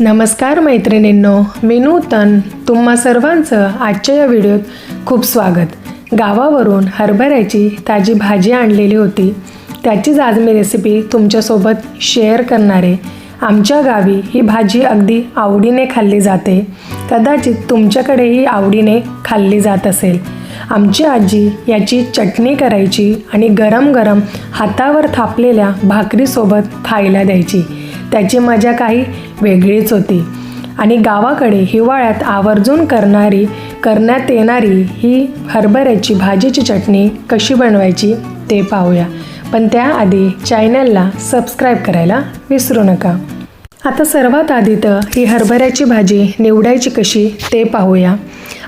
नमस्कार मैत्रिणींनो मी नूतन. तुम्हा सर्वांचं आजच्या या व्हिडिओत खूप स्वागत. गावावरून हरभऱ्याची ताजी भाजी आणलेली होती. त्याचीच आज मी रेसिपी तुमच्यासोबत शेअर करणारे. आमच्या गावी ही भाजी अगदी आवडीने खाल्ली जाते. कदाचित तुमच्याकडेही आवडीने खाल्ली जात असेल. आमची आजी याची चटणी करायची आणि गरम गरम हातावर थापलेल्या भाकरीसोबत खायला द्यायची. त्याची मजा काही वेगळीच होती. आणि गावाकडे हिवाळ्यात आवर्जून करणारी करण्यात येणारी ही हरभऱ्याची भाजीची चटणी कशी बनवायची ते पाहूया. पण त्याआधी चॅनलला सबस्क्राईब करायला विसरू नका. आता सर्वात आधी तर ही हरभऱ्याची भाजी निवडायची कशी ते पाहूया.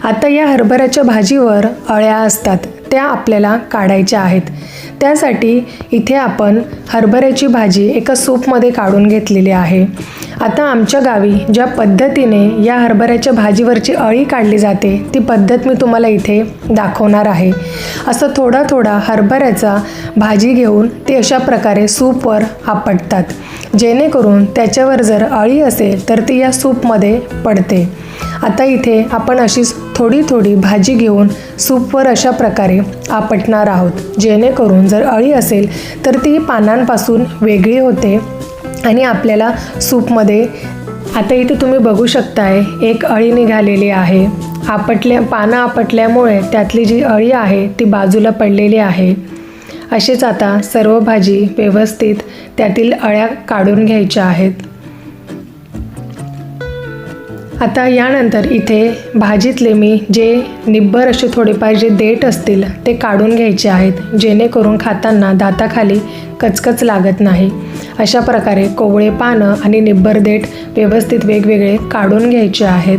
आता या हरभऱ्याच्या भाजीवर अळ्या असतात त्या आपल्याला काढायच्या आहेत. त्यासाठी इथे आपण हरभऱ्याची भाजी एका सूपमध्ये काढून घेतलेली आहे. आता आमच्या गावी ज्या पद्धतीने या हरभऱ्याच्या भाजीवरची अळी काढली जाते ती पद्धत मी तुम्हाला इथे दाखवणार आहे. असं थोडा थोडा हरभऱ्याचा भाजी घेऊन ते अशा प्रकारे सूपवर आपटतात. जेणेकरून त्याच्यावर जर अळी असेल तर ती या सूपमध्ये पडते. आता इथे आपण अशीच थोडी थोडी भाजी घेऊन सूपवर अशा प्रकारे आपटणार आहोत. जेणेकरून जर अळी असेल तर ती पानांपासून वेगळी होते आणि आपल्याला सूपमध्ये आता इथे तुम्ही बघू शकताय एक अळी निघालेली आहे. आपटल्या पानं आपटल्यामुळे त्यातली जी अळी आहे ती बाजूला पडलेली आहे. अशीच आता सर्व भाजी व्यवस्थित त्यातील अळ्या काढून घ्यायच्या आहेत. आता यानंतर इथे भाजीतले मी जे निब्बर असे थोडेफार जे देठ असतील ते काढून घ्यायचे आहेत जेणेकरून खाताना दाताखाली कचकच लागत नाही. अशा प्रकारे कोवळे पानं आणि निब्बर देठ व्यवस्थित वेगवेगळे काढून घ्यायचे आहेत.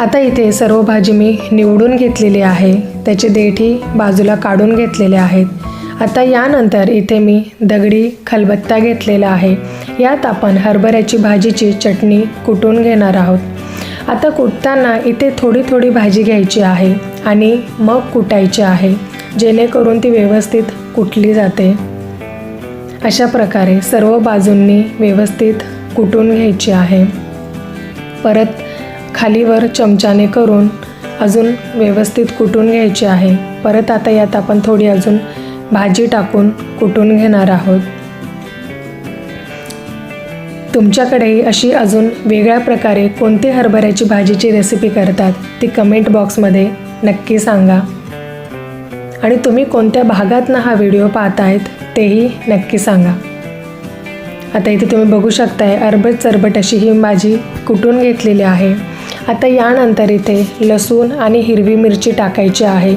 आता इथे सर्व भाजी मी निवडून घेतलेली आहे. त्याचे देठही बाजूला काढून घेतलेले आहेत. आता यानंतर इथे मी दगडी खलबत्ता घेतलेला आहे. यात आपण हरभऱ्याची भाजीची चटणी कुटून घेणार आहोत. आता कुटताना इथे थोडी थोडी भाजी घ्यायची आहे आणि मग कुटायची आहे जेणेकरून ती व्यवस्थित कुटली जाते. अशा प्रकारे सर्व बाजूंनी व्यवस्थित कुटून घ्यायची आहे. परत खालीवर चमच्याने करून अजून व्यवस्थित कुटून घ्यायची आहे. परत आता यात आपण थोडी अजून भाजी टाकून कुटून घेणार आहोत. तुमच्याकडेही अशी अजून वेगळ्या प्रकारे कोणती हरभऱ्याची भाजीची रेसिपी करतात ती कमेंट बॉक्समध्ये नक्की सांगा. आणि तुम्ही कोणत्या भागातनं हा व्हिडिओ पाहतायत तेही नक्की सांगा. आता इथे तुम्ही बघू शकताय अरबट चरबट अशी ही भाजी कुटून घेतलेली आहे. आता यानंतर इथे लसूण आणि हिरवी मिरची टाकायची आहे.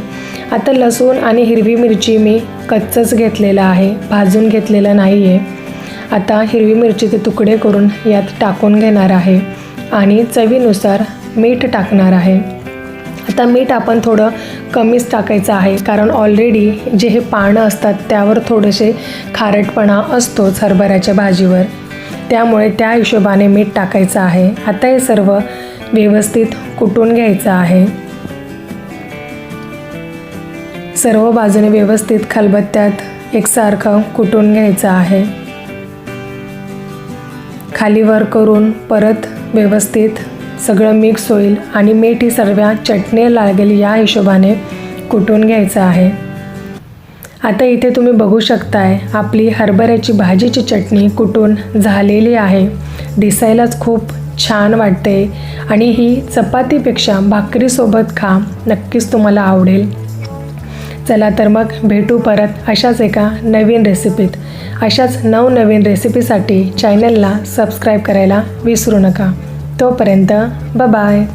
आता लसूण आणि हिरवी मिरची मी कच्चच घेतलेलं आहे भाजून घेतलेलं नाही आहे आता हिरवी मिरचीचे तुकडे करून यात टाकून घेणार आहे आणि चवीनुसार मीठ टाकणार आहे. आता मीठ आपण थोडं कमीच टाकायचं आहे कारण ऑलरेडी जे हे पानं असतात त्यावर थोडेसे खारटपणा असतोच हरभऱ्याच्या भाजीवर. त्यामुळे त्या हिशोबाने मीठ टाकायचं आहे. आता हे सर्व व्यवस्थित कुटून घ्यायचं आहे. सर्व बाजूने व्यवस्थित खलबत्त्यात एकसारखं कुटून घ्यायचं आहे. खाली वर करून परत व्यवस्थित सगळं मिक्स होईल आणि मीठ ही सर्व चटणी लागेल या हिशोबाने कुटून घ्यायचं आहे. आता इथे तुम्ही बघू शकताय आपली हरभऱ्याची भाजीची चटणी कुटून झालेली आहे. दिसायलाच खूप छान वाटते आणि ही चपातीपेक्षा भाकरीसोबत खा नक्कीच तुम्हाला आवडेल. चला तर मग भेटू परत अशाच एका नवीन रेसिपीत. अशाच नवनवीन रेसिपीसाठी चॅनलला सबस्क्राईब करायला विसरू नका. तोपर्यंत बाय